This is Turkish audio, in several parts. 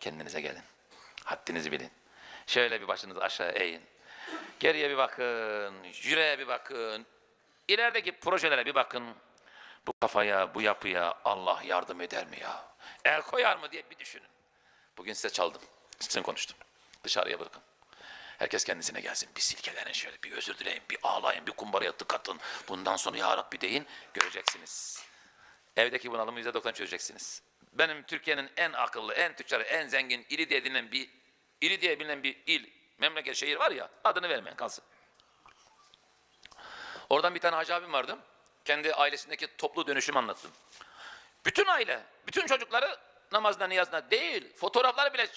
kendinize gelin. Haddinizi bilin. Şöyle bir başınızı aşağı eğin. Geriye bir bakın, yüreğe bir bakın. İlerideki projelere bir bakın. Bu kafaya, bu yapıya Allah yardım eder mi ya? El koyar mı diye bir düşünün. Bugün size çaldım. Sizin konuştum. Dışarıya bırakın. Herkes kendisine gelsin. Bir silkelenin şöyle, bir özür dileyin, bir ağlayın, bir kumbaraya tık atın. Bundan sonra ya Rabbi deyin, göreceksiniz. Evdeki bunalımı yüzde doksan çözeceksiniz. Benim Türkiye'nin en akıllı, en tüccarı, en zengin ili diye bilinen bir, ili diye bilinen bir il, memleket, şehir var ya, adını vermeyin kalsın. Oradan bir tane hacı abim vardı. Kendi ailesindeki toplu dönüşüm anlattım. Bütün aile, bütün çocukları namazına, niyazına değil, fotoğrafları bile,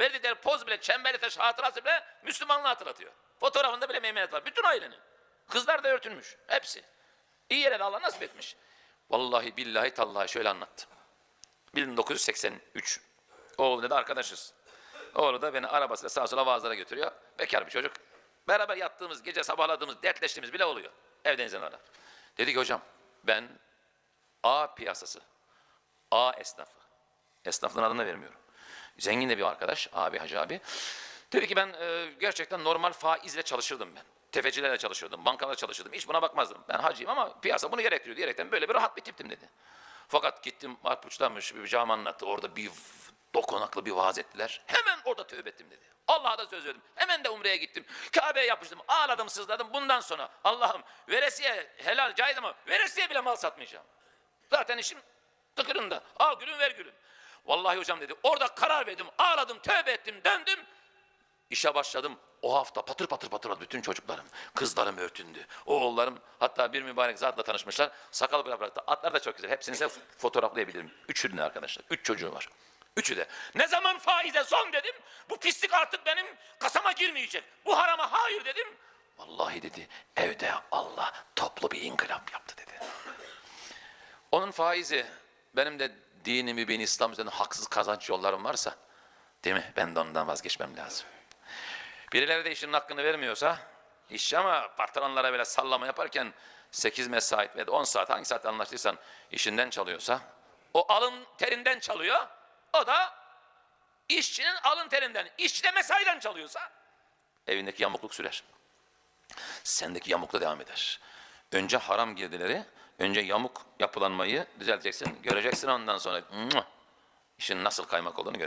verdikleri poz bile, çemberli taş hatırası bile Müslümanlığı hatırlatıyor. Fotoğrafında bile meymenet var. Bütün ailenin. Kızlar da örtülmüş. Hepsi. İyi yere de Allah nasip etmiş. Vallahi billahi tallahi şöyle anlattı. 1983. Oğlu dedi arkadaşız. Oğlu da beni arabasıyla sağa sola vaazlara götürüyor. Bekar bir çocuk. Beraber yattığımız, gece sabahladığımız, dertleştiğimiz bile oluyor. Evden izin arar. Dedi ki hocam ben A piyasası, A esnafı. Esnafın adını vermiyorum. Zengin de bir arkadaş, abi hacı abi. Dedi ki ben e, gerçekten normal faizle çalışırdım ben. Tefecilerle çalışırdım, bankalarla çalışırdım. Hiç buna bakmazdım. Ben hacıyım ama piyasa bunu gerektiriyor diyerekten böyle bir rahat bir tiptim dedi. Fakat gittim Arpuç'tanmış bir cami anlattı. Orada bir dokunaklı bir vaaz ettiler. Hemen orada tövbe ettim dedi. Allah'a da söz verdim. Hemen de umreye gittim. Kabe'ye yapıştım. Ağladım sızladım. Bundan sonra Allah'ım veresiye helal caiz ama veresiye bile mal satmayacağım. Zaten işim tıkırında. Al gülüm ver gülüm. Vallahi hocam dedi. Orada karar verdim. Ağladım, tövbe ettim, döndüm. İşe başladım. O hafta patır patır patır bütün çocuklarım, kızlarım örtündü. Oğullarım hatta bir mübarek zatla tanışmışlar. Sakal bırak bıraktı. Atlar da çok güzel. Hepsini size fotoğraflayabilirim. Üçünü arkadaşlar. Üç çocuğu var. Üçü de. Ne zaman faize son dedim. Bu pislik artık benim kasama girmeyecek. Bu harama hayır dedim. Vallahi dedi evde Allah toplu bir inkılap yaptı dedi. Onun faizi benim de dini mübin İslam üzerine haksız kazanç yollarım varsa değil mi? Ben de ondan vazgeçmem lazım. Birileri de işinin hakkını vermiyorsa iş ama patronlara böyle sallama yaparken 8 mesai ve 10 saat hangi saatte anlaştıysan işinden çalıyorsa o alın terinden çalıyor. O da işçinin alın terinden, işçi de mesaiden çalıyorsa evindeki yamukluk sürer. Sendeki yamukla devam eder. Önce haram girdileri, önce yamuk yapılanmayı düzelteceksin. Göreceksin ondan sonra işin nasıl kaymak olduğunu göreceksin.